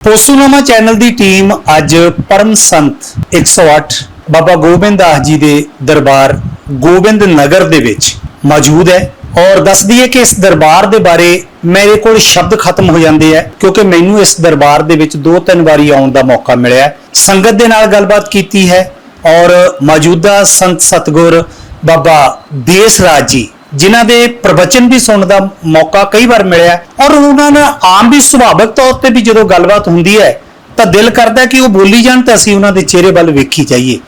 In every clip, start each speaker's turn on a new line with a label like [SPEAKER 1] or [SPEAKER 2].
[SPEAKER 1] ਪੋਸੂਨਾਮਾ channel ਦੀ team ਅੱਜ ਪਰਮ ਸੰਤ 108 ਬਾਬਾ ਗੋਬਿੰਦ ਦਾਸ ਜੀ ਦੇ ਦਰਬਾਰ ਗੋਬਿੰਦ ਨਗਰ ਦੇ ਵਿੱਚ ਮੌਜੂਦ ਹੈ ਔਰ ਦੱਸਦੀ ਹੈ ਕਿ ਇਸ ਦਰਬਾਰ ਦੇ ਬਾਰੇ ਮੇਰੇ ਕੋਲ ਸ਼ਬਦ ਖਤਮ ਹੋ ਜਾਂਦੇ ਆ, ਕਿਉਂਕਿ ਮੈਨੂੰ ਇਸ ਦਰਬਾਰ ਦੇ ਵਿੱਚ ਦੋ ਤਿੰਨ ਵਾਰੀ ਆਉਣ ਦਾ ਮੌਕਾ ਮਿਲਿਆ। ਸੰਗਤ ਦੇ ਨਾਲ ਗੱਲਬਾਤ ਕੀਤੀ ਹੈ ਔਰ ਮੌਜੂਦਾ ਸੰਤ ਸਤਗੁਰ ਬਾਬਾ ਦੇਸ ਰਾਜ ਜੀ ਜਿਨ੍ਹਾਂ ਦੇ ਪ੍ਰਵਚਨ ਵੀ ਸੁਣਨ ਦਾ ਮੌਕਾ ਕਈ ਵਾਰ ਮਿਲਿਆ ਔਰ ਉਹਨਾਂ ਨਾਲ ਆਮ ਵੀ ਸੁਭਾਵਿਕ ਤੌਰ ਤੇ ਵੀ ਜਦੋਂ ਗੱਲਬਾਤ ਹੁੰਦੀ ਹੈ, ਤਾਂ ਦਿਲ ਕਰਦਾ ਕਿ ਉਹ ਬੋਲੀ ਜਾਣ ਤਾਂ ਅਸੀਂ ਉਹਨਾਂ ਦੇ ਚਿਹਰੇ ਵੱਲ ਵੇਖੀ ਜਾਈਏ।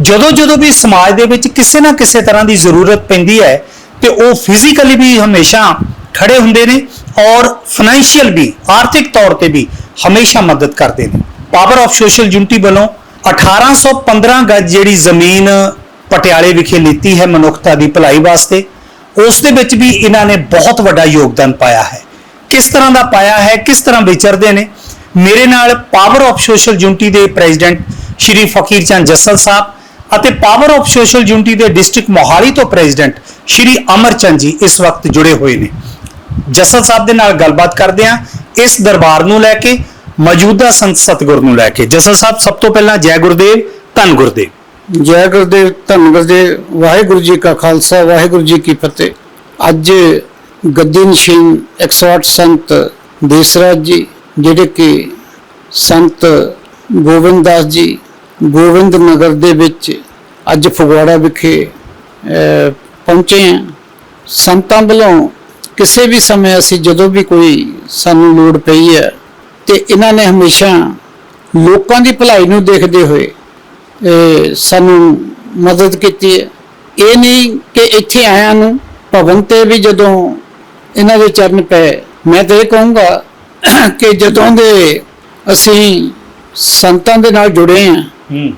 [SPEAKER 1] ਜਦੋਂ ਜਦੋਂ ਵੀ ਸਮਾਜ ਦੇ ਵਿੱਚ ਕਿਸੇ ਨਾ ਕਿਸੇ ਤਰ੍ਹਾਂ ਦੀ ਜ਼ਰੂਰਤ ਪੈਂਦੀ ਹੈ, ਤੇ ਉਹ ਫਿਜ਼ੀਕਲੀ ਵੀ ਹਮੇਸ਼ਾ ਖੜੇ ਹੁੰਦੇ ਨੇ ਔਰ ਫਾਈਨੈਂਸ਼ੀਅਲ ਵੀ, ਆਰਥਿਕ ਤੌਰ ਤੇ ਵੀ ਹਮੇਸ਼ਾ ਮਦਦ ਕਰਦੇ ਨੇ। ਪਾਵਰ ਆਫ ਸੋਸ਼ਲ ਯੂਨਿਟੀ ਵੱਲੋਂ 1815 ਗੱਜ ਜਿਹੜੀ ਜ਼ਮੀਨ ਪਟਿਆਲੇ ਵਿਖੇ ਲਿੱਤੀ ਹੈ ਮਨੁੱਖਤਾ ਦੀ ਭਲਾਈ ਵਾਸਤੇ ਉਸ ਦੇ ਵਿੱਚ ਵੀ ਇਹਨਾਂ ਨੇ ਬਹੁਤ ਵੱਡਾ ਯੋਗਦਾਨ ਪਾਇਆ ਹੈ। ਕਿਸ ਤਰ੍ਹਾਂ ਦਾ ਪਾਇਆ ਹੈ, ਕਿਸ ਤਰ੍ਹਾਂ ਵਿਚਰਦੇ ਨੇ? ਮੇਰੇ ਨਾਲ ਪਾਵਰ ਆਫ ਸੋਸ਼ਲ ਯੂਨਿਟੀ ਦੇ ਪ੍ਰੈਜ਼ੀਡੈਂਟ ਸ਼੍ਰੀ ਫਕੀਰ ਚੰਦ ਜੱਸਲ ਸਾਹਿਬ ਅਤੇ ਪਾਵਰ ਆਫ ਸੋਸ਼ਲ ਯੂਨਿਟੀ ਦੇ ਡਿਸਟ੍ਰਿਕਟ ਮੋਹਾਲੀ ਤੋਂ ਪ੍ਰੈਜ਼ੀਡੈਂਟ ਸ਼੍ਰੀ ਅਮਰਚੰਦ ਜੀ ਇਸ ਵਕਤ ਜੁੜੇ ਹੋਏ ਨੇ। ਜੱਸਲ ਸਾਹਿਬ ਦੇ ਨਾਲ ਗੱਲਬਾਤ ਕਰਦੇ ਹਾਂ ਇਸ ਦਰਬਾਰ ਨੂੰ ਲੈ ਕੇ, ਮੌਜੂਦਾ ਸੰਤ ਸਤਗੁਰ ਨੂੰ ਲੈ ਕੇ। ਜੱਸਲ ਸਾਹਿਬ, ਸਭ ਤੋਂ ਪਹਿਲਾਂ ਜੈ ਗੁਰਦੇਵ, ਧੰਨ ਗੁਰਦੇਵ।
[SPEAKER 2] ਜੈ ਗੁਰਦੇਵ, ਧੰਨ ਗੁਰਦੇਵ, ਵਾਹਿਗੁਰੂ ਜੀ ਕਾ ਖਾਲਸਾ, ਵਾਹਿਗੁਰੂ ਜੀ ਕੀ ਫਤਿਹ। ਅੱਜ ਗੱਦੀ ਨਸ਼ੀਨ 108 ਸੰਤ ਦੇਸਰਾਜ ਜੀ, ਜਿਹੜੇ ਕਿ ਸੰਤ ਗੋਬਿੰਦ ਦਾਸ ਜੀ ਗੋਬਿੰਦ ਨਗਰ ਦੇ ਵਿੱਚ ਅੱਜ ਫਗਵਾੜਾ ਵਿਖੇ ਪਹੁੰਚੇ ਹਾਂ। ਸੰਤਾਂ ਵੱਲੋਂ ਕਿਸੇ ਵੀ ਸਮੇਂ ਅਸੀਂ ਜਦੋਂ ਵੀ ਕੋਈ ਸਾਨੂੰ ਲੋੜ ਪਈ ਹੈ, ਤੇ ਇਹਨਾਂ ਨੇ ਹਮੇਸ਼ਾ ਲੋਕਾਂ ਦੀ ਭਲਾਈ ਨੂੰ ਦੇਖਦੇ ਹੋਏ ਸਾਨੂੰ ਮਦਦ ਕੀਤੀ ਹੈ। ਇਹ ਨਹੀਂ ਕਿ ਇੱਥੇ ਆਇਆਂ ਨੂੰ ਭਵਨ ਤੇ ਵੀ ਜਦੋਂ ਇਹਨਾਂ ਦੇ ਚਰਨ ਪਏ ਮੈਂ ਤਾਂ ਇਹ ਕਹੂੰਗਾ ਕਿ ਜਦੋਂ ਦੇ ਅਸੀਂ ਸੰਤਾਂ ਦੇ ਨਾਲ ਜੁੜੇ ਹੂੰ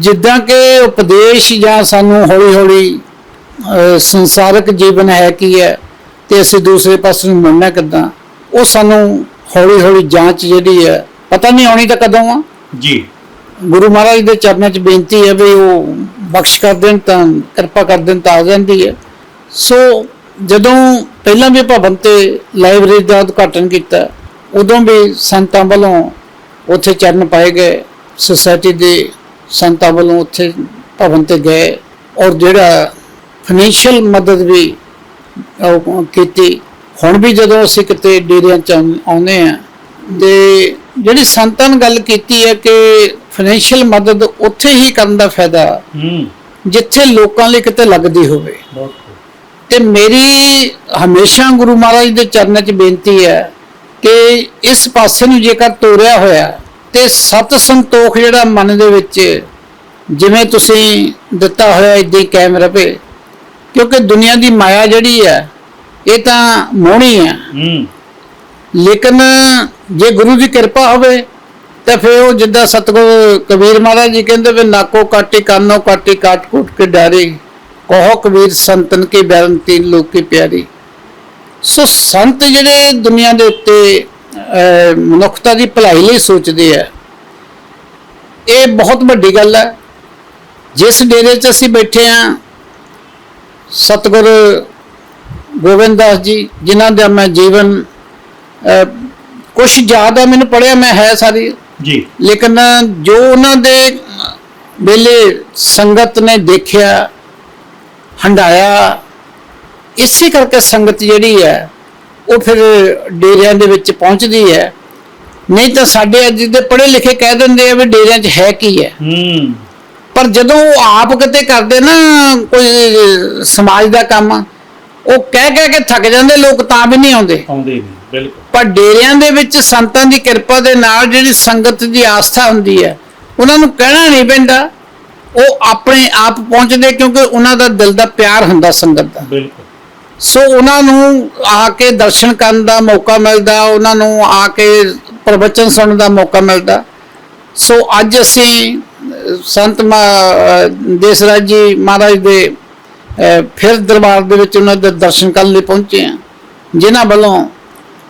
[SPEAKER 2] ਜਿੱਦਾਂ ਕਿ ਉਪਦੇਸ਼ ਜਾਂ ਸਾਨੂੰ ਹੌਲੀ ਹੌਲੀ ਅਹ, ਸੰਸਾਰਿਕ ਜੀਵਨ ਹੈ ਕੀ ਹੈ ਤੇ ਅਸੀਂ ਦੂਸਰੇ ਪਾਸੇ ਨੂੰ ਮੁੜਨਾ ਕਿੱਦਾਂ ਉਹ ਸਾਨੂੰ ਹੌਲੀ ਹੌਲੀ ਜਾਂਚ ਜਿਹੜੀ ਹੈ ਪਤਾ ਨਹੀਂ ਆਉਣੀ ਤਾਂ ਕਦੋਂ ਆ।
[SPEAKER 1] ਜੀ।
[SPEAKER 2] ਗੁਰੂ ਮਹਾਰਾਜ ਦੇ ਚਰਨਾਂ 'ਚ ਬੇਨਤੀ ਹੈ ਵੀ ਉਹ ਬਖਸ਼ ਕਰ ਦੇਣ ਤਾਂ ਕਿਰਪਾ ਕਰ ਦੇਣ ਤਾਂ ਆ ਜਾਂਦੀ ਹੈ। ਸੋ ਜਦੋਂ ਪਹਿਲਾਂ ਵੀ ਭਵਨ ਤੇ ਲਾਇਬ੍ਰੇਰੀ ਦਾ ਉਦਘਾਟਨ ਕੀਤਾ, ਉਦੋਂ ਵੀ ਸੰਤਾਂ ਵੱਲੋਂ ਉੱਥੇ ਚਰਨ ਪਾਏ ਗਏ, ਸੁਸਾਇਟੀ ਦੇ ਸੰਤਾਂ ਵੱਲੋਂ ਉੱਥੇ ਭਵਨ ਤੇ ਗਏ ਔਰ ਜਿਹੜਾ ਫਾਈਨੈਂਸ਼ੀਅਲ ਮਦਦ ਵੀ ਕੀਤੀ। ਹੁਣ ਵੀ ਜਦੋਂ ਅਸੀਂ ਕਿਤੇ ਡੇਰਿਆਂ ਚ ਆਉਂਦੇ ਆ ਦੇ ਜਿਹੜੀ ਸੰਤਾਂ ਨੇ ਗੱਲ ਕੀਤੀ ਹੈ ਕਿ ਫਾਈਨੈਂਸ਼ੀਅਲ ਮਦਦ ਉੱਥੇ ਹੀ ਕਰਨ ਦਾ ਫਾਇਦਾ
[SPEAKER 1] ਹੂੰ।
[SPEAKER 2] ਜਿੱਥੇ ਲੋਕਾਂ ਲਈ ਕਿਤੇ ਲੱਗਦੀ ਹੋਵੇ। ਤੇ ਮੇਰੀ ਹਮੇਸ਼ਾ ਗੁਰੂ ਮਹਾਰਾਜ ਦੇ ਚਰਨਾਂ 'ਚ ਬੇਨਤੀ ਹੈ ਕਿ ਇਸ ਪਾਸੇ ਨੂੰ ਜੇਕਰ ਤੋਰਿਆ ਹੋਇਆ ਤੇ ਸਤ ਸੰਤੋਖ ਜਿਹੜਾ ਮਨ ਦੇ ਵਿੱਚ ਜਿਵੇਂ ਤੁਸੀਂ ਦਿੱਤਾ ਹੋਇਆ ਇਦਾਂ ਹੀ ਕਾਇਮ ਰਵੇ। ਕਿਉਂਕਿ ਦੁਨੀਆ ਦੀ ਮਾਇਆ ਜਿਹੜੀ ਹੈ ਇਹ ਤਾਂ ਮੋਹਣੀ ਹੈ।
[SPEAKER 1] ਹੂੰ।
[SPEAKER 2] ਲੇਕਿਨ ਜੇ ਗੁਰੂ ਦੀ ਕਿਰਪਾ ਹੋਵੇ ਤਾਂ ਫਿਰ ਉਹ ਜਿੱਦਾਂ ਸਤਗੁਰ ਕਬੀਰ ਮਹਾਰਾਜ ਜੀ ਕਹਿੰਦੇ ਵੀ ਨਾਕੋ ਕਾਟੀ ਕਾਨੋ ਕਾਟੀ ਕਾਟ ਕੁੱਟ ਕੇ ਡਾਰੇ, ਕਹੋ ਕਬੀਰ ਸੰਤਨ ਕੀ ਬੈਰਨ ਤੀਨ ਲੋਕ ਕੀ ਪਿਆਰੀ। ਸੋ ਸੰਤ ਜਿਹੜੇ ਦੁਨੀਆ ਦੇ ਉੱਤੇ ਮਨੁੱਖਤਾ ਦੀ ਭਲਾਈ ਲਈ ਸੋਚਦੇ ਆ, ਇਹ ਬਹੁਤ ਵੱਡੀ ਗੱਲ ਹੈ ਜਿਸ ਡੇਰੇ 'ਚ ਅਸੀਂ ਬੈਠੇ ਆ, ਸਤਗੁਰ ਗੋਬਿੰਦ ਦਾਸ ਜੀ, ਜਿਨ੍ਹਾਂ ਦਾ ਮੈਂ ਜੀਵਨ ਕੁਝ ਜ਼ਿਆਦਾ ਮੈਨੂੰ ਪੜਿਆ ਮੈਂ ਹੈ ਸਾਰੀ।
[SPEAKER 1] ਜੀ।
[SPEAKER 2] ਲੇਕਿਨ ਜੋ ਉਹਨਾਂ ਦੇ ਵੇਲੇ ਸੰਗਤ ਨੇ ਦੇਖਿਆ ਹੰਡਾਇਆ ਇਸੇ ਕਰਕੇ ਸੰਗਤ ਜਿਹੜੀ ਹੈ ਉਹ ਫਿਰ ਡੇਰਿਆਂ ਦੇ ਵਿੱਚ ਪਹੁੰਚਦੀ ਹੈ। ਨਹੀਂ ਤਾਂ ਸਾਡੇ ਅੱਜ ਦੇ ਪੜ੍ਹੇ ਲਿਖੇ ਕਹਿ ਦਿੰਦੇ ਆ ਵੀ ਡੇਰਿਆਂ 'ਚ ਹੈ ਕੀ ਹੈ।
[SPEAKER 1] ਹੂੰ।
[SPEAKER 2] ਪਰ ਜਦੋਂ ਉਹ ਆਪ ਕਿਤੇ ਕਰਦੇ ਨਾ ਕੋਈ ਸਮਾਜ ਦਾ ਕੰਮ ਉਹ ਕਹਿ ਕਹਿ ਕੇ ਥੱਕ ਜਾਂਦੇ ਲੋਕ ਤਾਂ ਵੀ ਨਹੀਂ ਆਉਂਦੇ।
[SPEAKER 1] ਆਉਂਦੇ ਨਹੀਂ ਬਿਲਕੁਲ।
[SPEAKER 2] ਪਰ ਡੇਰਿਆਂ ਦੇ ਵਿੱਚ ਸੰਤਾਂ ਦੀ ਕਿਰਪਾ ਦੇ ਨਾਲ ਜਿਹੜੀ ਸੰਗਤ ਦੀ ਆਸਥਾ ਹੁੰਦੀ ਹੈ ਉਹਨਾਂ ਨੂੰ ਕਹਿਣਾ ਨਹੀਂ ਪੈਂਦਾ। ਉਹ ਆਪਣੇ ਆਪ ਪਹੁੰਚਦੇ ਕਿਉਂਕਿ ਉਹਨਾਂ ਦਾ ਦਿਲ ਦਾ ਪਿਆਰ ਹੁੰਦਾ ਸੰਗਤ ਦਾ।
[SPEAKER 1] ਬਿਲਕੁਲ।
[SPEAKER 2] ਸੋ ਉਹਨਾਂ ਨੂੰ ਆ ਕੇ ਦਰਸ਼ਨ ਕਰਨ ਦਾ ਮੌਕਾ ਮਿਲਦਾ ਉਹਨਾਂ ਨੂੰ ਆ ਕੇ ਪ੍ਰਵਚਨ ਸੁਣਨ ਦਾ ਮੌਕਾ ਮਿਲਦਾ। ਸੋ ਅੱਜ ਅਸੀਂ ਸੰਤ ਮਾ- ਦੇਸਰਾਜ ਜੀ ਮਹਾਰਾਜ ਦੇ ਫਿਰ ਦਰਬਾਰ ਦੇ ਵਿੱਚ ਉਹਨਾਂ ਦੇ ਦਰਸ਼ਨ ਕਰਨ ਲਈ ਪਹੁੰਚੇ ਹਾਂ। ਜਿਨ੍ਹਾਂ ਵੱਲੋਂ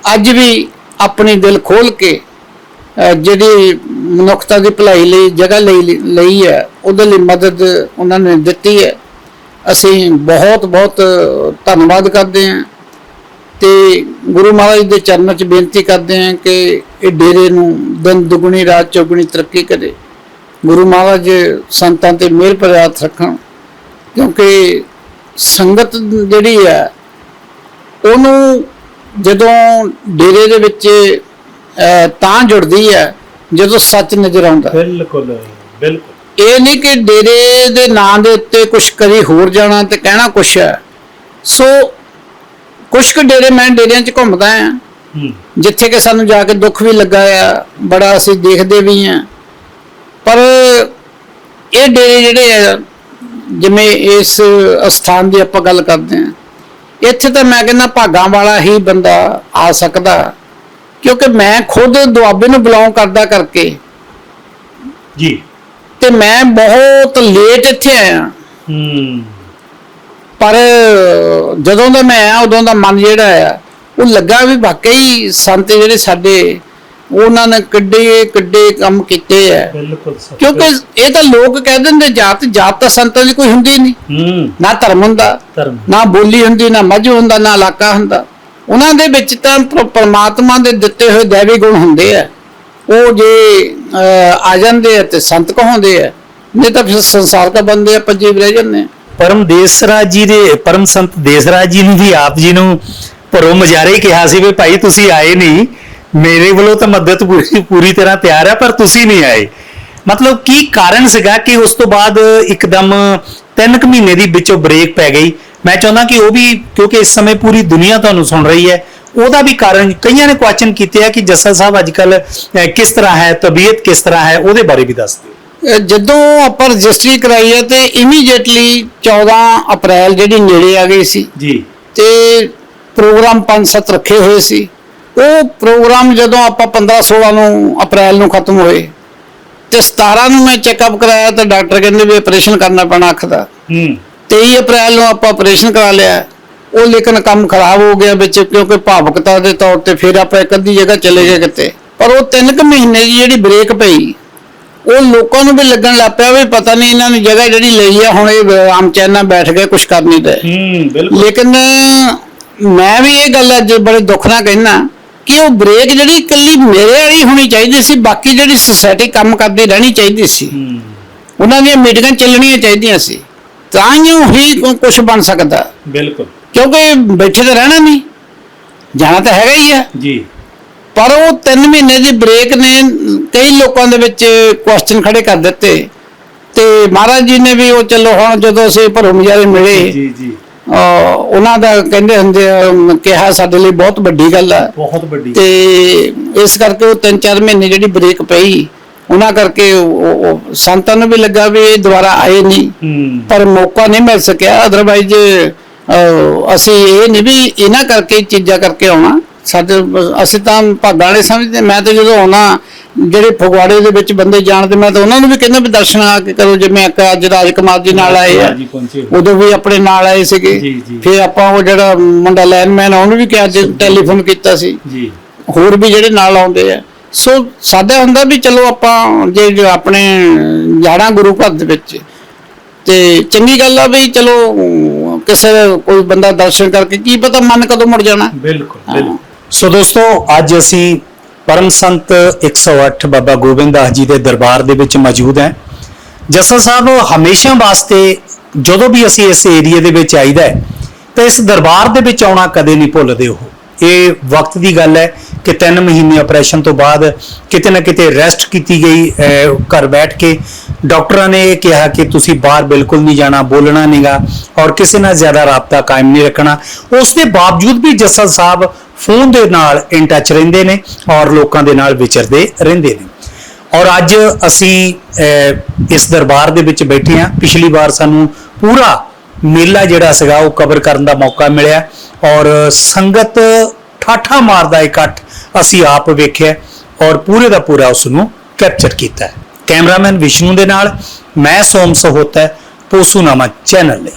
[SPEAKER 2] ਅੱਜ ਵੀ ਆਪਣੀ ਦਿਲ ਖੋਲ ਕੇ ਜਿਹੜੀ ਮਨੁੱਖਤਾ ਦੀ ਭਲਾਈ ਲਈ ਜਗ੍ਹਾ ਲਈ ਲਈ ਹੈ, ਉਹਦੇ ਲਈ ਮਦਦ ਉਹਨਾਂ ਨੇ ਦਿੱਤੀ ਹੈ। ਅਸੀਂ ਬਹੁਤ ਬਹੁਤ ਧੰਨਵਾਦ ਕਰਦੇ ਹਾਂ ਤੇ ਗੁਰੂ ਮਹਾਰਾਜ ਦੇ ਚਰਨਾਂ 'ਚ ਬੇਨਤੀ ਕਰਦੇ ਹਾਂ ਕਿ ਇਹ ਡੇਰੇ ਨੂੰ ਦਿਨ ਦੁਗਣੀ, ਰਾਤ ਚੌਗੁਣੀ ਤਰੱਕੀ ਕਰੇ। ਗੁਰੂ ਮਹਾਰਾਜ ਸੰਤਾਂ ਤੇ ਮਿਹਰ ਭਰਿਆ ਰੱਖਣ, ਕਿਉਂਕਿ ਸੰਗਤ ਜਿਹੜੀ ਹੈ, ਉਹਨੂੰ ਜਦੋਂ ਡੇਰੇ ਦੇ ਵਿੱਚ ਤਾਂ ਜੁੜਦੀ ਹੈ ਜਦੋਂ ਸੱਚ ਨਜ਼ਰ ਆਉਂਦਾ
[SPEAKER 1] ਬਿਲਕੁਲ ਬਿਲਕੁਲ।
[SPEAKER 2] ਇਹ ਨਹੀਂ ਕਿ ਡੇਰੇ ਦੇ ਨਾਂ ਦੇ ਉੱਤੇ ਕੁਝ ਕਰੀ ਹੋਰ ਜਾਣਾ ਤੇ ਕਹਿਣਾ ਕੁਛ ਹੈ। ਸੋ ਕੁਛ ਕੁ ਡੇਰੇ ਮੈਂ ਡੇਰਿਆਂ 'ਚ ਘੁੰਮਦਾ ਆ
[SPEAKER 1] ਹੂੰ।
[SPEAKER 2] ਜਿੱਥੇ ਕਿ ਸਾਨੂੰ ਜਾ ਕੇ ਦੁੱਖ ਵੀ ਲੱਗਾ ਆ ਬੜਾ ਅਸੀਂ ਦੇਖਦੇ ਵੀ ਆ ਪਰ ਇਹ ਡੇਰੇ ਜਿਹੜੇ ਆ ਜਿਵੇਂ ਇਸ ਸਥਾਨ ਦੀ ਆਪਾਂ ਗੱਲ ਕਰਦੇ ਆ ਇੱਥੇ ਤਾਂ ਮੈਂ ਕਹਿੰਦਾ ਭਾਗਾਂ ਵਾਲਾ ਹੀ ਬੰਦਾ ਆ ਸਕਦਾ। ਕਿਉਂਕਿ ਮੈਂ ਖੁਦ ਦੁਆਬੇ ਨੂੰ ਬਿਲੋਂਗ ਕਰਦਾ ਕਰਕੇ।
[SPEAKER 1] ਜੀ।
[SPEAKER 2] ਤੇ ਮੈਂ ਬਹੁਤ ਲੇਟ ਇੱਥੇ ਆਇਆ।
[SPEAKER 1] ਹੂੰ।
[SPEAKER 2] ਪਰ ਜਦੋਂ ਦਾ ਮੈਂ ਆਇਆ ਉਦੋਂ ਦਾ ਮਨ ਜਿਹੜਾ ਆ ਉਹ ਲੱਗਾ ਵੀ ਵਾਕਈ ਸੰਤ ਜਿਹੜੇ ਸਾਡੇ ਉਹਨਾਂ ਨੇ ਕਿੱਡੇ ਕਿੱਡੇ ਕੰਮ ਕੀਤੇ ਆ
[SPEAKER 1] ਬਿਲਕੁਲ
[SPEAKER 2] ਕਿਉਂਕਿ ਇਹ ਤਾਂ ਲੋਕ ਕਹਿ ਦਿੰਦੇ ਜਾਤ ਜਾਤ ਤਾਂ ਸੰਤਾਂ ਦੀ ਕੋਈ ਹੁੰਦੀ ਨਹੀਂ।
[SPEAKER 1] ਹੂੰ।
[SPEAKER 2] ਨਾ ਧਰਮ ਹੁੰਦਾ ਨਾ ਬੋਲੀ ਹੁੰਦੀ ਨਾ ਮੱਝ ਹੁੰਦਾ ਨਾ ਇਲਾਕਾ ਹੁੰਦਾ। ਉਹਨਾਂ ਦੇ ਵਿੱਚ ਤਾਂ ਪ੍ਰ- ਪਰਮਾਤਮਾ ਦੇ ਦਿੱਤੇ ਹੋਏ ਦੇਵੀ ਗੁਣ ਹੁੰਦੇ ਆ ਉਹ ਜੇ ਆ ਜਾਂਦੇ ਆ ਤੇ ਸੰਤ ਕਹਾਉਂਦੇ ਆ ਨਹੀਂ ਤਾਂ ਫਿਰ ਸੰਸਾਰ ਦਾ ਬੰਦੇ ਆਪਾਂ ਜੀਵ ਰਹਿ ਜਾਂਦੇ ਆ
[SPEAKER 1] ਪਰਮ ਦੇਸਰਾਜ ਜੀ ਦੇ ਪਰਮ ਸੰਤ ਦੇਸਰਾਜ ਜੀ ਨੂੰ ਵੀ ਆਪ ਜੀ ਨੂੰ ਭਰੋ ਮਜਾਰੇ ਕਿਹਾ ਸੀ ਵੀ ਭਾਈ ਤੁਸੀਂ ਆਏ ਨਹੀਂ। ਮੇਰੇ ਵੱਲੋਂ ਤਾਂ ਮਦਦ ਪੂਰੀ ਪੂਰੀ ਤਰ੍ਹਾਂ ਤਿਆਰ ਹੈ ਪਰ ਤੁਸੀਂ ਨਹੀਂ ਆਏ। ਮਤਲਬ ਕੀ ਕਾਰਨ ਸੀਗਾ ਕਿ ਉਸ ਤੋਂ ਬਾਅਦ ਇੱਕਦਮ ਤਿੰਨ ਕੁ ਮਹੀਨੇ ਦੀ ਵਿੱਚੋਂ ਬ੍ਰੇਕ ਪੈ ਗਈ? ਮੈਂ ਚਾਹੁੰਦਾ ਕਿ ਉਹ ਵੀ ਕਿਉਂਕਿ ਇਸ ਸਮੇਂ ਪੂਰੀ ਦੁਨੀਆ ਤੁਹਾਨੂੰ ਸੁਣ ਰਹੀ ਹੈ ਉਹਦਾ ਵੀ ਕਾਰਨ ਕਈਆਂ ਨੇ ਕੁਐਸਚਨ ਕੀਤੇ ਆ ਕਿ ਜੱਸਾ ਸਾਹਿਬ ਅੱਜਕੱਲ ਕਿਸ ਤਰ੍ਹਾਂ ਹੈ ਤਬੀਅਤ ਕਿਸ ਤਰ੍ਹਾਂ ਹੈ ਉਹਦੇ ਬਾਰੇ ਵੀ ਦੱਸ ਦਿਓ।
[SPEAKER 2] ਜਦੋਂ ਆਪਾਂ ਰਜਿਸਟਰੀ ਕਰਾਈ ਹੈ ਤੇ ਇਮੀਡੀਏਟਲੀ 14 ਅਪ੍ਰੈਲ ਜਿਹੜੀ ਨੇੜੇ ਆ ਗਈ ਸੀ।
[SPEAKER 1] ਜੀ।
[SPEAKER 2] ਤੇ ਪ੍ਰੋਗਰਾਮ 5-7 ਰੱਖੇ ਹੋਏ ਸੀ। ਉਹ ਪ੍ਰੋਗਰਾਮ ਜਦੋਂ ਆਪਾਂ 15-16 ਨੂੰ ਅਪ੍ਰੈਲ ਨੂੰ ਖਤਮ ਹੋਏ ਤੇ 17 ਨੂੰ ਮੈਂ ਚੈੱਕਅਪ ਕਰਾਇਆ ਤਾਂ ਡਾਕਟਰ ਕਹਿੰਦੇ ਵੀ ਆਪਰੇਸ਼ਨ ਕਰਨਾ ਪੈਣਾ ਅੱਖ ਦਾ।
[SPEAKER 1] ਹੂੰ।
[SPEAKER 2] 23 ਅਪ੍ਰੈਲ ਨੂੰ ਆਪਾਂ ਆਪਰੇਸ਼ਨ ਕਰਾ ਲਿਆ। ਉਹ ਲੇਕਿਨ ਕੰਮ ਖਰਾਬ ਹੋ ਗਿਆ ਵਿੱਚ ਕਿਉਂਕਿ ਭਾਵੁਕਤਾ ਦੇ ਤੌਰ ਤੇ ਫਿਰ ਆਪਾਂ ਇੱਕ ਅੱਧੀ ਜਗ੍ਹਾ ਚਲੇ ਗਏ ਕਿਤੇ। ਪਰ ਉਹ ਤਿੰਨ ਕੁ ਮਹੀਨੇ ਦੀ ਜਿਹੜੀ ਬ੍ਰੇਕ ਪਈ ਉਹ ਲੋਕਾਂ ਨੂੰ ਵੀ ਲੱਗਣ ਲੱਗ ਪਿਆ ਵੀ ਪਤਾ ਨਹੀਂ ਇਹਨਾਂ ਨੇ ਜਗ੍ਹਾ ਜਿਹੜੀ ਲਈ ਆ ਹੁਣ ਇਹ ਆਮ ਚੈਨਾ ਬੈਠ ਗਏ ਕੁਝ ਕਰ ਨਹੀਂ ਰਹੇ।
[SPEAKER 1] ਹੂੰ ਬਿਲਕੁਲ।
[SPEAKER 2] ਲੇਕਿਨ ਮੈਂ ਵੀ ਇਹ ਗੱਲ ਅੱਜ ਬੜੇ ਦੁੱਖ ਨਾਲ ਕਹਿਣਾ ਕਿ ਉਹ ਬ੍ਰੇਕ ਜਿਹੜੀ ਇਕੱਲੀ ਮੇਰੇ ਵਾਲੀ ਹੋਣੀ ਚਾਹੀਦੀ ਸੀ ਬਾਕੀ ਜਿਹੜੀ ਸੁਸਾਇਟੀ ਕੰਮ ਕਰਦੀ ਰਹਿਣੀ ਚਾਹੀਦੀ ਸੀ। ਉਹਨਾਂ ਦੀਆਂ ਮੀਟਿੰਗਾਂ ਚੱਲਣੀਆਂ ਚਾਹੀਦੀਆਂ ਸੀ। ਤਾਂ ਹੀ ਕੁਝ ਬਣ ਸਕਦਾ।
[SPEAKER 1] ਬਿਲਕੁਲ।
[SPEAKER 2] ਕਿਉਂਕਿ ਬੈਠੇ ਤਾਂ ਰਹਿਣਾ ਨਹੀਂ। ਜਾਣਾ ਤਾਂ ਹੈਗਾ ਹੀ ਆ।
[SPEAKER 1] ਜੀ।
[SPEAKER 2] ਪਰ ਉਹ 3 ਮਹੀਨੇ ਦੀ ਬ੍ਰੇਕ ਨੇ ਕਈ ਲੋਕਾਂ ਦੇ ਵਿੱਚ ਕੁਐਸਚਨ ਖੜੇ ਕਰ ਦਿੱਤੇ। ਤੇ ਮਹਾਰਾਜ ਜੀ ਨੇ ਵੀ ਉਹ ਚਲੋ ਹੁਣ ਜਦੋਂ ਅਸੀਂ ਭਰੋ ਮਜਾਰੇ ਮਿਲੇ
[SPEAKER 1] ਜੀ ਜੀ।
[SPEAKER 2] ਉਹਨਾਂ ਦਾ ਕਹਿੰਦੇ ਹੁੰਦੇ ਕਿਹਾ ਸਾਡੇ ਲਈ ਬਹੁਤ ਵੱਡੀ ਗੱਲ ਆ।
[SPEAKER 1] ਬਹੁਤ ਵੱਡੀ।
[SPEAKER 2] ਤੇ ਇਸ ਕਰਕੇ ਉਹ 3-4 ਮਹੀਨੇ ਜਿਹੜੀ ਬ੍ਰੇਕ ਪਈ ਉਹਨਾਂ ਕਰਕੇ ਸੰਤਾਂ ਨੂੰ ਵੀ ਲੱਗਾ ਵੀ ਇਹ ਦੁਬਾਰਾ ਆਏ ਨਹੀਂ।
[SPEAKER 1] ਹੂੰ।
[SPEAKER 2] ਪਰ ਮੌਕਾ ਨਹੀਂ ਮਿਲ ਸਕਿਆ ਅਦਰਵਾਈਜ਼ ਅਸੀਂ ਇਹ ਨਹੀਂ ਵੀ ਇਹਨਾਂ ਕਰਕੇ ਹੀ ਚੀਜ਼ਾਂ ਕਰਕੇ ਆਉਣਾ। ਸਾਡੇ ਅਸੀਂ ਤਾਂ ਭਾਗਾਂ ਵਾਲੇ ਸਮਝਦੇ ਮੈਂ ਤਾਂ ਜਦੋਂ ਆਉਣਾ ਜਿਹੜੇ ਫਗਵਾੜੇ ਦੇ ਵਿੱਚ ਬੰਦੇ ਜਾਣਦੇ ਮੈਂ ਤਾਂ ਉਹਨਾਂ ਨੂੰ ਵੀ ਕਹਿੰਦਾ ਵੀ ਦਰਸ਼ਨ ਆ ਕੇ ਕਰੋ ਜਿਵੇਂ ਇੱਕ ਅੱਜ ਰਾਜਕੁਮਾਰ ਜੀ ਨਾਲ ਆਏ ਆ ਉਦੋਂ ਵੀ ਆਪਣੇ ਨਾਲ ਆਏ ਸੀਗੇ। ਫਿਰ ਆਪਾਂ ਉਹ ਜਿਹੜਾ ਮੁੰਡਾ ਲਾਈਨਮੈਨ ਉਹਨੂੰ ਵੀ ਕਿਹਾ ਅੱਜ ਟੈਲੀਫੋਨ ਕੀਤਾ ਸੀ। ਹੋਰ ਵੀ ਜਿਹੜੇ ਨਾਲ ਆਉਂਦੇ ਆ। ਸੋ ਸਾਡਾ ਹੁੰਦਾ ਵੀ ਚਲੋ ਆਪਾਂ ਜੇ ਆਪਣੇ ਜਾਣਾ ਗੁਰੂ ਘਰ ਦੇ ਵਿੱਚ ਤੇ ਚੰਗੀ ਗੱਲ ਆ ਵੀ ਚਲੋ ਕਿਸੇ ਕੋਈ ਬੰਦਾ ਦਰਸ਼ਨ ਕਰਕੇ ਕੀ ਪਤਾ ਮਨ ਕਦੋਂ ਮੁੜ ਜਾਣਾ।
[SPEAKER 1] ਬਿਲਕੁਲ। ਬਿਲਕੁਲ। ਸੋ ਦੋਸਤੋ ਅੱਜ ਅਸੀਂ ਪਰਮ ਸੰਤ 108 ਬਾਬਾ ਗੋਬਿੰਦ ਦਾਸ ਜੀ ਦੇ ਦਰਬਾਰ ਦੇ ਵਿੱਚ ਮੌਜੂਦ ਹੈ। ਜਸਾ ਸਾਹਿਬ ਹਮੇਸ਼ਾ ਵਾਸਤੇ ਜਦੋਂ ਵੀ ਅਸੀਂ ਇਸ ਏਰੀਆ ਦੇ ਵਿੱਚ ਆਈਦਾ ਹੈ, ਤਾਂ ਇਸ ਦਰਬਾਰ ਦੇ ਵਿੱਚ ਆਉਣਾ ਕਦੇ ਨਹੀਂ ਭੁੱਲਦੇ ਉਹ। ਇਹ ਵਕਤ ਦੀ ਗੱਲ ਹੈ। ਕਿ 3 ਮਹੀਨੇ ਆਪਰੇਸ਼ਨ ਤੋਂ ਬਾਅਦ ਕਿਤੇ ਨਾ ਕਿਤੇ ਰੈਸਟ ਕੀਤੀ ਗਈ ਘਰ ਬੈਠ ਕੇ। ਡਾਕਟਰਾਂ ਨੇ ਇਹ ਕਿਹਾ ਕਿ ਤੁਸੀਂ ਬਾਹਰ ਬਿਲਕੁਲ ਨਹੀਂ ਜਾਣਾ, ਬੋਲਣਾ ਨਹੀਂਗਾ ਔਰ ਕਿਸੇ ਨਾਲ ਜ਼ਿਆਦਾ ਰਾਬਤਾ ਕਾਇਮ ਨਹੀਂ ਰੱਖਣਾ। ਉਸ ਦੇ ਬਾਵਜੂਦ ਵੀ ਜੱਸਾ ਸਾਹਿਬ ਫੋਨ ਦੇ ਨਾਲ ਇਨ ਟੱਚ ਰਹਿੰਦੇ ਨੇ ਔਰ ਲੋਕਾਂ ਦੇ ਨਾਲ ਵਿਚਰਦੇ ਰਹਿੰਦੇ ਨੇ। ਔਰ ਅੱਜ ਅਸੀਂ ਇਸ ਦਰਬਾਰ ਦੇ ਵਿੱਚ ਬੈਠੇ ਹਾਂ। ਪਿਛਲੀ ਵਾਰ ਸਾਨੂੰ ਪੂਰਾ ਮੇਲਾ ਜਿਹੜਾ ਸੀਗਾ ਉਹ ਕਵਰ ਕਰਨ ਦਾ ਮੌਕਾ ਮਿਲਿਆ ਔਰ ਸੰਗਤ ਠਾਠਾ ਮਾਰਦਾ ਇਕੱਠ ਅਸੀਂ ਆਪ ਵੇਖਿਆ ਔਰ ਪੂਰੇ ਦਾ ਪੂਰਾ ਉਸ ਨੂੰ ਕੈਪਚਰ ਕੀਤਾ ਹੈ। ਕੈਮਰਾਮੈਨ ਵਿਸ਼ਨੂੰ ਦੇ ਨਾਲ, ਮੈਂ ਸੋਮ ਸਹੋਤਾ ਪੋਸੂਨਾਮਾ ਚੈਨਲ ਲਈ।